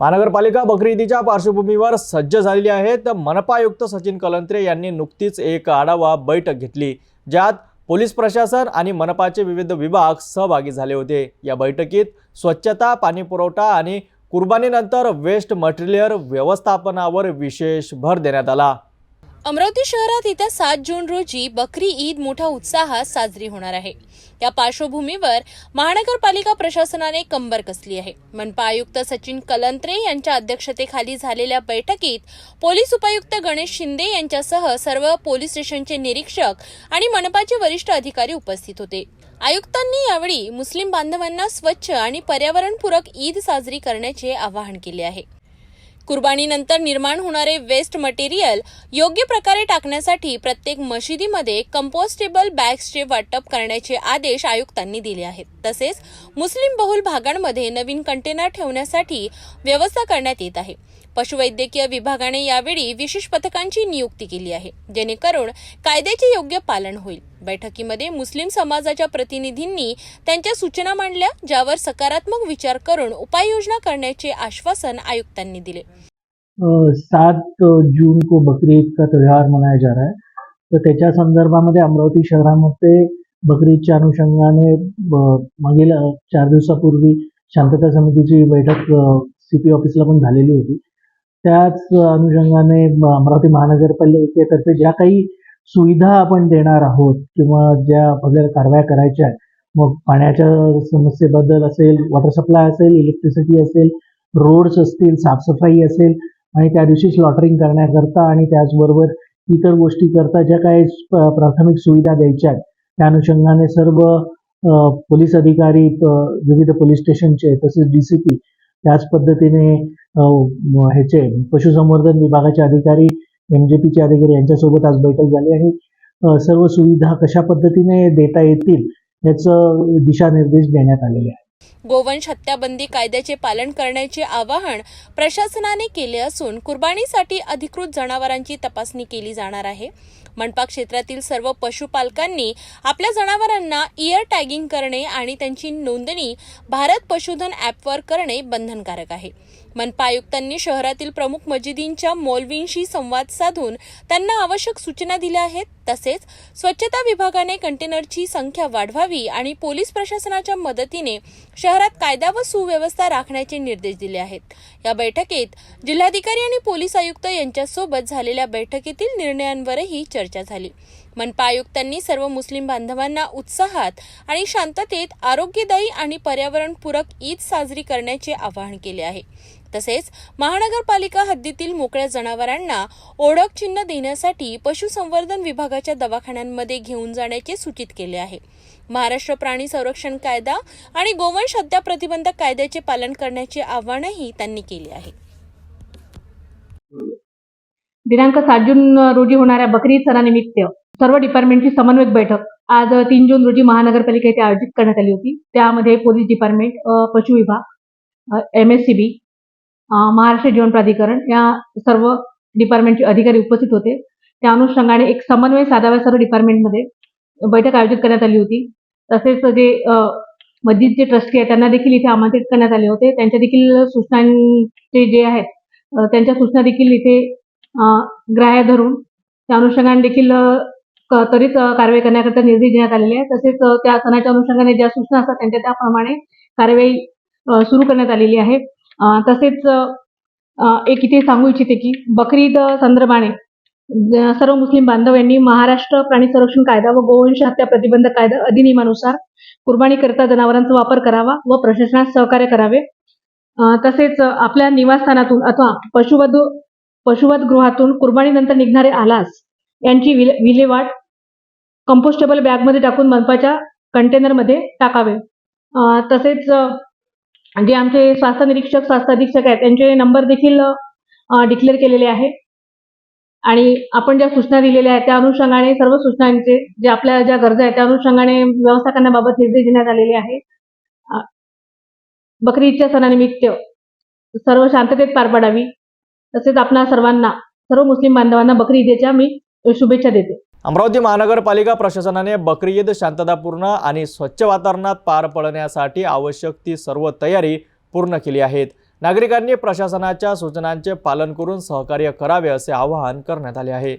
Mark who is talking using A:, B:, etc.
A: महानगरपालिका बकरी ईदीच्या पार्श्वभूमीवर सज्ज झालेली आहे. तर मनपा आयुक्त सचिन कलंत्रे यांनी नुकतीच एक आढावा बैठक घेतली ज्यात पोलीस प्रशासन आणि मनपाचे विविध विभाग सहभागी झाले होते. या बैठकीत स्वच्छता पाणीपुरवठा आणि कुर्बानीनंतर वेस्ट मटेरियल व्यवस्थापनावर विशेष भर देण्यात आला.
B: अमरावती शहरात येत्या सात जून रोजी बकरी ईद मोठ्या उत्साहात साजरी होणार आहे. या पार्श्वभूमीवर महानगरपालिका प्रशासनाने कंबर कसली आहे. मनपा आयुक्त सचिन कलंत्रे यांच्या अध्यक्षतेखाली झालेल्या बैठकीत पोलीस उपायुक्त गणेश शिंदे यांच्यासह सर्व पोलीस स्टेशनचे निरीक्षक आणि मनपाचे वरिष्ठ अधिकारी उपस्थित होते. आयुक्तांनी यावेळी मुस्लिम बांधवांना स्वच्छ आणि पर्यावरणपूरक ईद साजरी करण्याचे आवाहन केले आहे. कुर्बानीनंतर निर्माण होणारे वेस्ट मटेरियल योग्य प्रकारे टाकण्यासाठी प्रत्येक मशिदीमध्ये कंपोस्टेबल बॅग्सचे वाटप करण्याचे आदेश आयुक्तांनी दिले आहेत. तसेच मुस्लिम बहुल भागांमध्ये नवीन कंटेनर ठेवण्यासाठी व्यवस्था करण्यात येत आहे. पशुवैद्यकीय विभागाने यावेळी विशेष पथकांची नियुक्ती केली आहे जेणेकरून कायद्याचे योग्य पालन होईल. बैठकीमध्ये मुस्लिम समाजाच्या प्रतिनिधींनी त्यांच्या सूचना मांडल्या ज्यावर सकारात्मक विचार करून उपाययोजना करण्याचे आश्वासन आयुक्तांनी दिले.
C: सात जून को बकरी ईद का त्यौहार मनाया जा रहा है। तर त्याच्या संदर्भामध्ये अमरावती शहरामध्ये बकरी ईदच्या अनुषंगाने मागील चार दिवसापूर्वी शांतता समितीची बैठक सी पी ऑफिसला पण झालेली होती. त्याच अनुषंगाने अमरावती महानगरपालिकेतर्फे ज्या काही सुविधा आपण देणार आहोत किंवा ज्या आपल्याला कारवाया करायच्या आहेत मग पाण्याच्या समस्येबद्दल असेल वॉटर सप्लाय असेल इलेक्ट्रिसिटी असेल रोड्स असतील साफसफाई असेल आणि त्या दिवशी स्लॉटरिंग करण्याकरता आणि त्याचबरोबर इतर गोष्टी करता ज्या काही प्राथमिक सुविधा द्यायच्या आहेत त्या अनुषंगाने सर्व पोलीस अधिकारी विविध पोलीस स्टेशनचे तसेच डी सी पी त्याच पद्धतीने ह्याचे पशुसंवर्धन विभागाचे अधिकारी एम जे पीचे अधिकारी यांच्यासोबत आज बैठक झाली आणि सर्व सुविधा कशा पद्धतीने देता येतील याचं दिशानिर्देश देण्यात आलेले आहे
B: गोवंश हत्याबंदी कायद्याचे पालन करण्याचे आवाहन प्रशासनाने केले असून कुर्बानीसाठी अधिकृत जनावरांची तपासणी केली जाणार आहे. मनपा क्षेत्रातील सर्व पशुपालकांनी आपल्या जनावरांना इयर टॅगिंग करणे आणि त्यांची नोंदणी भारत पशुधन ॲपवर करणे बंधनकारक आहे. मनपा आयुक्तांनी शहरातील प्रमुख मजिदींच्या मौलवींशी संवाद साधून त्यांना आवश्यक सूचना दिल्या आहेत. तसेच स्वच्छता विभागाने कंटेनरची संख्या वाढवावी आणि पोलीस प्रशासनाच्या मदतीने शहरात कायदा व सुव्यवस्था राखण्याचे निर्देश दिले आहेत. या बैठकीत जिल्हाधिकारी आणि पोलीस आयुक्त यांच्यासोबत झालेल्या बैठकीतील निर्णयांवरही चर्चा झाली. मनपा आयुक्तांनी सर्व मुस्लिम बांधवांना उत्साहात आणि शांततेत आरोग्यदायी आणि पर्यावरणपूरक ईद साजरी करण्याचे आवाहन केले आहे. तसेच महानगरपालिका हद्दीतील मोकळ्या जनावरांना ओळख चिन्ह देण्यासाठी पशुसंवर्धन विभागाच्या दवाखान्यांमध्ये घेऊन जाण्याचे सूचित केले आहे. महाराष्ट्र प्राणी संरक्षण कायदा आणि गोवंश हत्या प्रतिबंधक कायद्याचे पालन करण्याचे आवाहनही त्यांनी केले आहे.
D: दिनांक सात जून रोजी होणाऱ्या बकरी सणानिमित्त सर्व डिपार्टमेंटची समन्वयक बैठक आज तीन जून रोजी महानगरपालिका येथे आयोजित करण्यात आली होती. त्यामध्ये पोलीस डिपार्टमेंट पशु विभाग M S C B Maharashtra Jeevan Pradhikaran या सर्व डिपार्टमेंटचे अधिकारी उपस्थित होते. त्या अनुषंगाने एक समन्वय साधावा सर्व डिपार्टमेंटमध्ये बैठक आयोजित करण्यात आली होती. तसेच जे मस्जिद मस्जिदचे ट्रस्टी आहेत त्यांना देखील इथे आमंत्रित करण्यात आले होते. त्यांच्या देखील सूचनांचे जे आहेत त्यांच्या सूचना देखील इथे ग्राह्य धरून. त्या अनुषंगाने देखील त्वरित कारवाई करण्याकरिता निर्देश देण्यात आलेले आहेत. तसेच त्या सणाच्या अनुषंगाने ज्या सूचना असतात त्यांच्या त्याप्रमाणे कारवाई सुरू करण्यात आलेली आहे. तसेच एक इथे सांगू इच्छिते की बकरी ईद संदर्भाने सर्व मुस्लिम बांधव यांनी महाराष्ट्र प्राणी संरक्षण कायदा व गोवंश हत्या प्रतिबंध कायदा अधिनियमानुसार कुर्बानीकरिता जनावरांचा वापर करावा व प्रशासनास सहकार्य करावे. तसेच आपल्या निवासस्थानातून अथवा पशुवध पशुवध गृहातून कुर्बानीनंतर निघणारे आलास यांची विले विल्हेवाट कंपोस्टेबल बॅगमध्ये टाकून मनपाच्या कंटेनरमध्ये टाकावे. तसेच जे आमचे स्वास्थ्य निरीक्षक स्वास्थ्य अधीक्षक आहेत त्यांचे नंबर देखील डिक्लेअर केलेले आहे. आणि आपण ज्या सूचना दिलेल्या आहेत त्या अनुषंगाने सर्व सूचनांचे जे आपल्या ज्या गरजा आहेत त्या अनुषंगाने व्यवस्थापनाबाबत निर्देश देण्यात आलेले आहे. बकरी ईदच्या सणानिमित्त सर्व शांततेत पार पाडावी. तसेच आपणा सर्वांना सर्व मुस्लिम बांधवांना बकरी ईदेच्या मी शुभेच्छा देते.
A: अमरावती महानगरपालिका प्रशासनाने बकरी ईद शांततापूर्ण आणि स्वच्छ वातावरणात पार पडण्यासाठी आवश्यक ती सर्व तयारी पूर्ण केली आहेत. नागरिकांनी प्रशासनाच्या सूचनांचे पालन करून सहकार्य करावे असे आवाहन करण्यात आले आहे.